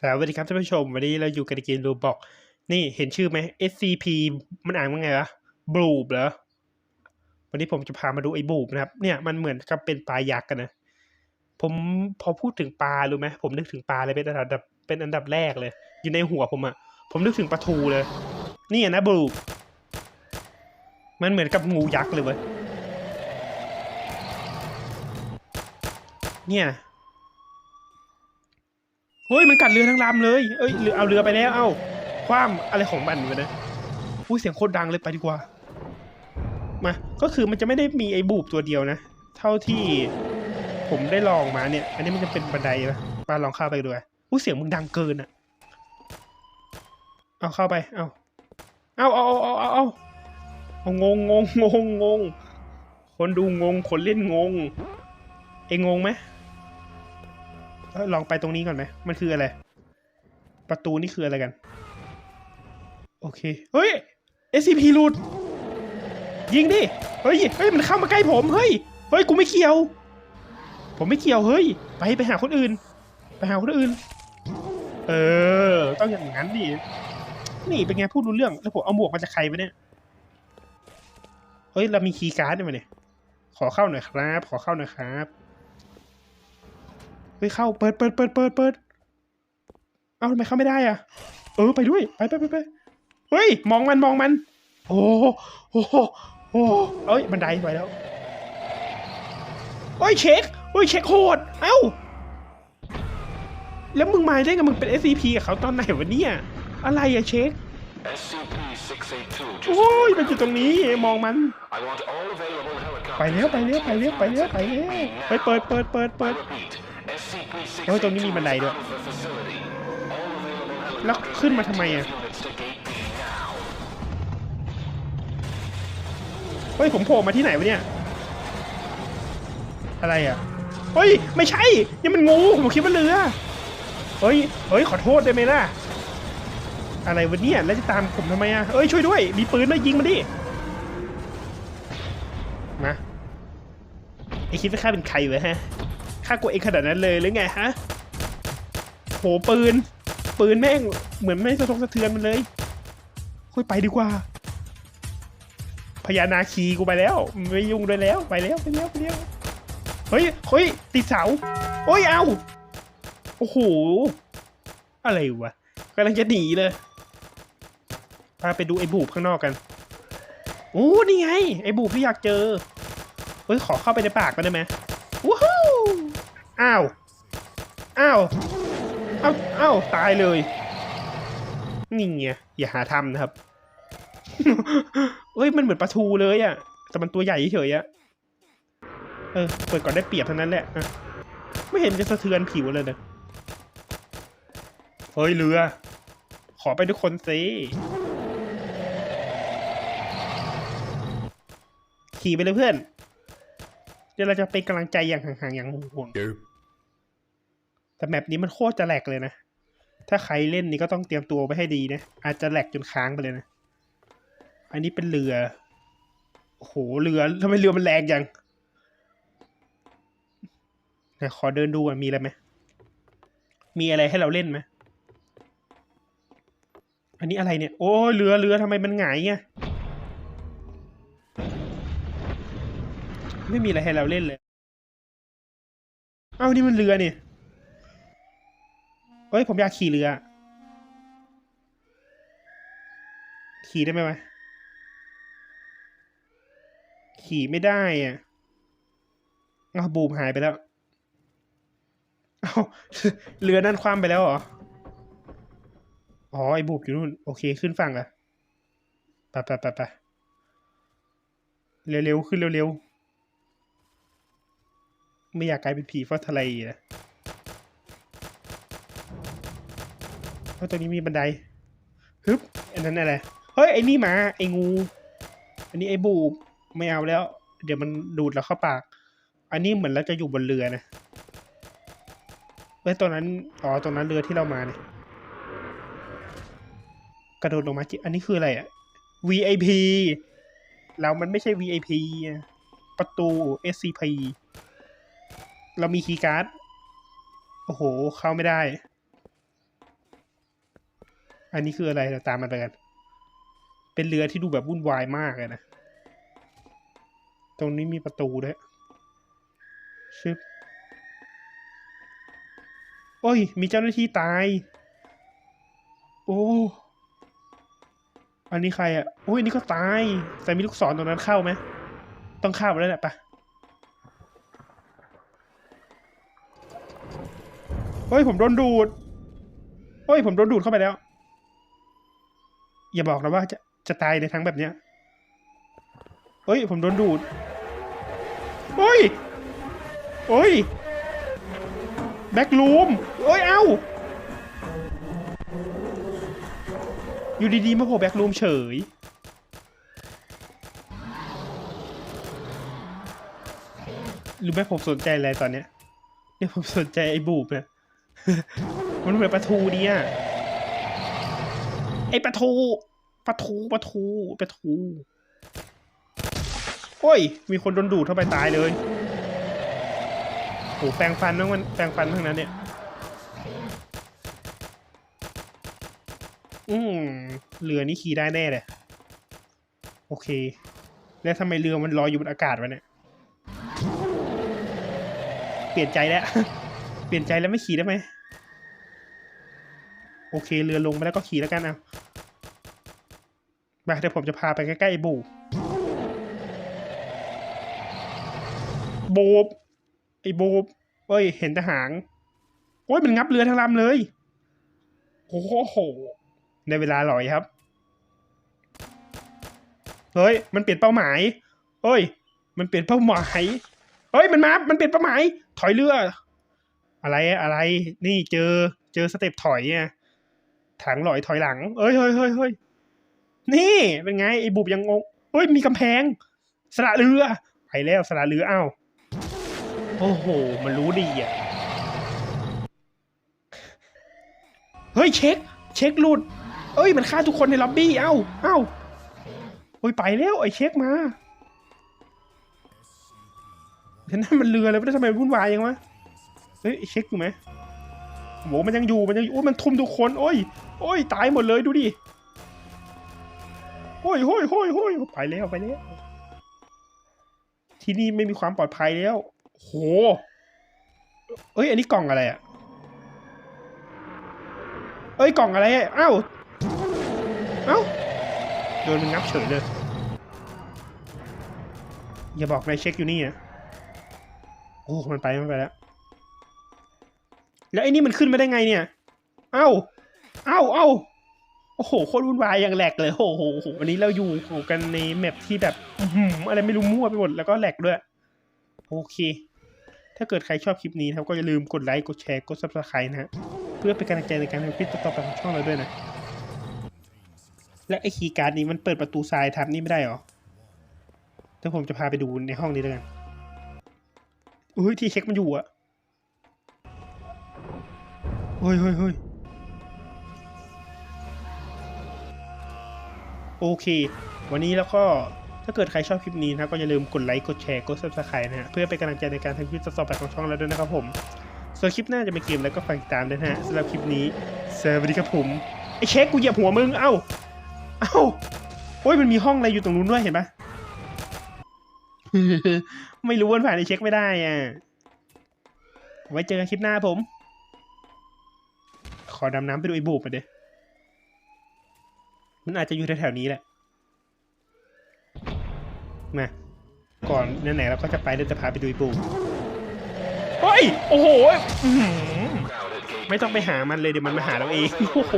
สวัสดีครับท่านผู้ชม วันนี้เราอยู่กันในเกมโรบอก นี่เห็นชื่อไหม SCP มันอ่านว่าไงวะบลูบเหรอ วันนี้ผมจะพามาดูไอ้บูบนะครับ เนี่ยมันเหมือนกับเป็นปลายักษ์กันนะ ผมพอพูดถึงปลารู้ไหมผมนึกถึงปลาเลยเป็นอันดับเป็นอันดับแรกเลย อยู่ในหัวผมอะผมนึกถึงปลาทูเลย นี่นะบลูบมันเหมือนกับงูยักษ์เลยเว้ยเนี่ย เฮ้ยมันกัดเรือทั้งลำเลย เอ้ยเรือเอาเรือไปแล้ว เอ้า ความอะไรของมันวะเนี่ยอุ้เสียงโคตรดังเลยไปดีกว่า มา ก็คือมันจะไม่ได้มีไอ้บูบตัวเดียวนะ เท่าที่ผมได้ลองมาเนี่ย อันนี้มันจะเป็นบันไดปะมาลองเข้าไปดูอุ้ยเสียงมึงดังเกินอะเอาเข้าไป เอาเอาเอาเอาเอาเอาเอางงงงงงงคนดูงง คนเล่นงง เองงงไหม ลองไปตรงนี้ก่อนไหมมันคืออะไร ประตูนี่คืออะไรกัน โอเค เฮ้ย SCP หลุด ยิงดิ เฮ้ย เฮ้ย มันเข้ามาใกล้ผม เฮ้ย เฮ้ย กูไม่เกี่ยว ผมไม่เกี่ยว เฮ้ย ไปไปหาคนอื่น ไปหาคนอื่น เออ ต้องอย่างนั้นดิ นี่เป็นไงพูดรู้เรื่อง แล้วผมเอาหมวกมาจากใครไปเนี่ย เฮ้ย เรามีคีย์การ์ดด้วยมั้ยเนี่ย ขอเข้าหน่อยครับ ขอเข้าหน่อยครับ เฮ้ยเข้าเปิดเปิดเปิดเปิดเปิดเอาทำไมเข้าไม่ได้อะ เออไปด้วยไปไปไปไปเฮ้ยมองมันมองมัน โอ้โหโอ้โหโอ้เอ้ยบันไดไปแล้วเฮ้ยเช็คเฮ้ยเช็คโหดเอ้าแล้วมึงมาได้ไงมึงเป็น SCP กับเขาตอนไหนวะเนี่ยอะไรอะเช็คโอ้ยมันอยู่ตรงนี้มองมันไปเร็วไปเร็วไปเร็วไปเร็วไปเร็วไปเปิดเปิดเปิดเปิด repeat, SCP-682 เฮ้ยตรงนี้มีบันไดด้วย แล้วขึ้นมาทำไมอะเฮ้ยผมโผล่มาที่ไหนวะเนี่ย อะไรอะเฮ้ย ไม่ใช่นี่มันงูผมคิดว่าเรือเฮ้ยเฮ้ยขอโทษได้ไหมล่ะ อะไรวะเนี่ยแล้วจะตามผมทำไมอะเอ้ยช่วยด้วย มีปืนมายิงมาดิมาไอคิดว่าข้าเป็นใครวะฮะ ข้ากลัวเองขนาดนั้นเลยหรือไงฮะโหปืน ปืนแม่งเหมือนไม่สะทกสะเทือนมันเลยค่อยไปดีกว่าพญานาคีกูไปแล้ว ไม่ยุ่งด้วยแล้วไปแล้วไปแล้วไปแล้วเฮ้ยเฮ้ยติดเสาโอ้ยเอาโอ้โหอะไรวะกำลังจะหนีเลยพาไปดูไอ้บูบข้างนอกกันโอ้นี่ไง ไอ้บูบที่อยากเจอเฮ้ยขอเข้าไปในปากมันได้ไหม อ้าว อ้าว อ้าว อ้าว ตายเลย นี่ไง อย่าหาทำนะครับ เอ้ย มันเหมือนปลาทูเลยอะ่ะแต่มันตัวใหญ่เฉยอะ เออ เปิดก่อนได้เปรียบเท่านั้นแหละอะไม่เห็นจะสะเทือนผิวเลยนะเฮ้ย เรือ ขอไปทุกคนสิขี่ไปเลยเพื่อน เดี๋ยวเราจะเป็นกำลังใจอย่างห่างๆอย่างห่วงๆแต่แมปนี้มันโคตรจะแหลกเลยนะ ถ้าใครเล่นนี่ก็ต้องเตรียมตัวไว้ให้ดีนะ อาจจะแหลกจนค้างไปเลยนะ อันนี้เป็นเรือ โอ้โห เรือทำไมเรือมันแรงจังไหนขอเดินดูก่อนมีอะไรไหม มีอะไรให้เราเล่นไหม อันนี้อะไรเนี่ย โอ้ยเรือเรือทำไมมันหงายเงี้ย ไม่มีอะไรให้เราเล่นเลย เอ้านี่มันเรือนี่เฮ้ยผมอยากขี่เรือ ขี่ได้ไหมวะ ขี่ไม่ได้อะอ้าวบูมหายไปแล้ว เอาเรือนั่นคว่ำไปแล้วเหรอ อ๋อไอ้บูบอยู่นู่น โอเคขึ้นฝั่งละไปไปไปไปเร็วๆ ขึ้นเร็วๆ ไม่อยากกลายเป็นผีฟ้าทะเลนะเพราะตรงนี้มีบันไดฮึบอันนั้นอะไรเฮ้ยไอ้นี่มาไอ้งู อันนี้ไอ้บูบไม่เอาแล้ว เดี๋ยวมันดูดเราเข้าปาก อันนี้เหมือนเราจะอยู่บนเรือนะเฮ้ยตรงนั้นอ๋อตรงนั้นเรือที่เรามาเนี่ยกระโดดลงมาจิอันนี้คืออะไรอะ VIP เรามันไม่ใช่ VIP ประตู SCP เรามีคีย์การ์ด โอ้โห เข้าไม่ได้ อันนี้คืออะไรเราตามมันไปกัน เป็นเรือที่ดูแบบวุ่นวายมากเลยนะ ตรงนี้มีประตูด้วย ชึบ โอ้ย มีเจ้าหน้าที่ตาย โอ้ อันนี้ใครอะ โอ้ยอันนี้ก็ตาย แต่มีลูกศรตรงนั้นเข้าไหม ต้องเข้าแล้วแหละปะ เฮ้ยผมโดนดูดเฮ้ยผมโดนดูดเข้าไปแล้ว อย่าบอกนะว่าจะจะตายในทั้งแบบเนี้ยเฮ้ยผมโดนดูดเฮ้ยเฮ้ยแบ็กลูมเฮ้ยเอ้าอยู่ดีๆมาโผล่แบ็กลูมเฉยรู้ไหมผมสนใจอะไรตอนเนี้ยเนี่ยผมสนใจไอ้บูบเนี่ย มันเหมือนปลาทูดีอะไอ้ปลาทูปลาทูปลาทูปลาทูโอ้ย มีคนโดนดูดเข้าไปตายเลยโหแปรงฟันทั้งมันแปรงฟันทั้งนั้นเนี่ย อืมเรือนี่ขี่ได้แน่เลย โอเค แล้วทำไมเรือมันลอยอยู่บนอากาศวะเนี่ย เปลี่ยนใจแล้ว เปลี่ยนใจแล้วไม่ขี่ได้ไหมโอเคเรือลงไปแล้วก็ขี่แล้วกันเอามาเดี๋ยวผมจะพาไปใกล้ๆไอ้บูโบบไอ้โบบเอ้ย เห็นแต่หางโอ้ยมันงับเรือทั้งลำเลยโอ้โหในเวลาหลอยครับ เฮ้ย มันเปลี่ยนเป้าหมายเฮ้ย มันเปลี่ยนเป้าหมาย เฮ้ย มันมา มันเปลี่ยนเป้าหมาย ถอยเรือ อะไรอะอะไรนี่เจอเจอสเต็ปถอยไงถังลอยถอยหลัง เอ้ยเฮ้ยเฮ้ยเฮ้ยนี่เป็นไงไอ้บุบยังงงเฮ้ยมีกำแพงสละเรือไปแล้วสละเรืออ้าวโอ้โห มันรู้ดีอะ เฮ้ยเช็ค เช็คหลุด เอ้ยมันฆ่าทุกคนในล็อบบี้ เอ้า เอ้าโอ้ยไปแล้วไอ้เช็คมาเห็นนั่นมันเรือเลยไม่ได้ทำไมวุ่นวายยังวะเฮ้ยเช็คอยู่ไหมโหมันยังอยู่มันยังอยู่โอ้ยมันทุ่มทุกคนโอ้ยโอ้ยตายหมดเลยดูดิโอ้ยโอ้ยโอ้ยโอ้ยไปแล้วไปแล้วที่นี่ไม่มีความปลอดภัยแล้วโหเอ้ยอันนี้กล่องอะไรอะเอ้ยกล่องอะไรอะเอ้าเอ้าโดนมันงับเฉยเลยอย่าบอกนายเช็คอยู่นี่อะโอ้มันไปมันไปแล้ว แล้วไอ้นี่มันขึ้นมาได้ไงเนี่ย เอ้า เอ้า เอ้า โอ้โห โคตรวุ่นวายอย่างแหลกเลย โอ้โหโอ้โหวันนี้เราอยู่กันในแมปที่แบบอือหืออะไรไม่รู้มั่วไปหมด แล้วก็แหลกด้วย โอเค ถ้าเกิดใครชอบคลิปนี้นะครับก็อย่าลืมกดไลค์ กดแชร์ กด subscribe นะ เพื่อเป็นกำลังใจในการทำคลิปต่อๆไปของช่องเราด้วยนะ และไอ้คีย์การ์ดนี้มันเปิดประตูทรายทับนี่ไม่ได้หรอเดี๋ยวผมจะพาไปดูในห้องนี้แล้วกันอุ้ยที่เช็คมันอยู่อะ เฮ้ยเฮ้ยเฮ้ยโอเค วันนี้แล้วก็ถ้าเกิดใครชอบคลิปนี้นะก็อย่าลืมกดไลค์ กดแชร์ กด subscribe นะฮะเพื่อเป็นกำลังใจในการทำคลิปต่อๆไปของช่องเราด้วยนะครับผม ส่วนคลิปหน้าจะเป็นเกมแล้วก็ฝากติดตามด้วยนะฮะสำหรับคลิปนี้สวัสดีครับผม ไอ้เช็คกูเหยียบหัวมึง เอ้า เอ้า โอ้ยมันมีห้องอะไรอยู่ตรงนู้นด้วยเห็นปะไม่รู้วันผ่านไอ้เช็คไม่ได้อะ ไว้เจอกันคลิปหน้าผม ขอดำน้ำไปดูไอ้บูบมาเด้มันอาจจะอยู่แถวๆนี้แหละ มา ก่อนไหนเราก็จะไปเดี๋ยวจะพาไปดูไอ้บูบเฮ้ย โอ้โห ไม่ต้องไปหามันเลยเดี๋ยวมันมาหาเราเองโอ้โห